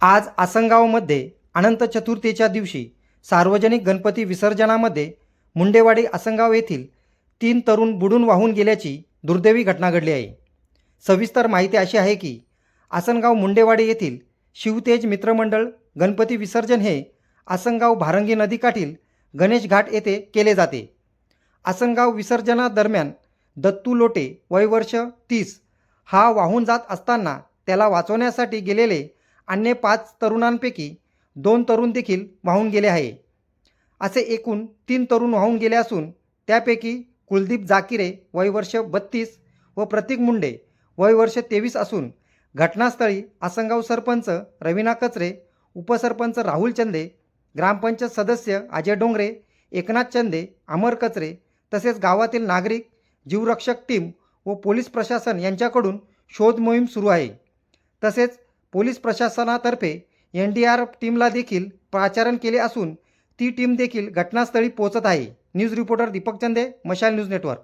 आज आसनगावमध्ये अनंत चतुर्थीच्या दिवशी सार्वजनिक गणपती विसर्जनामध्ये मुंडेवाडी आसनगाव येथील तीन तरुण बुडून वाहून गेल्याची दुर्दैवी घटना घडली आहे. सविस्तर माहिती अशी आहे की आसनगाव मुंडेवाडी येथील शिवतेज मित्रमंडळ गणपती विसर्जन हे आसनगाव भारंगी नदीकाठील गणेश घाट येथे केले जाते. आसनगाव विसर्जनादरम्यान दत्तू लोटे वयवर्ष तीस हा वाहून जात असताना त्याला वाचवण्यासाठी गेलेले अन्य पाच तरुणांपैकी दोन तरुण देखील वाहून गेले आहे. असे एकूण तीन तरुण वाहून गेले असून त्यापैकी कुलदीप जाकिरे वयवर्ष बत्तीस व प्रतीक मुंडे वयवर्ष तेवीस असून घटनास्थळी आसनगाव सरपंच रवीना कचरे उपसरपंच राहुल चंदे ग्रामपंचायत सदस्य अजय डोंगरे एकनाथ चंदे अमर कचरे तसेच गावातील नागरिक जीवरक्षक टीम व पोलीस प्रशासन यांच्याकडून शोध मोहीम सुरू आहे. तसेच पोलीस प्रशासनातर्फे एन डी आर टीमला देखील पाचारण केले असून ती टीम देखील घटनास्थळी पोहोचत आहे. न्यूज रिपोर्टर दीपक चंदे मशाल न्यूज नेटवर्क.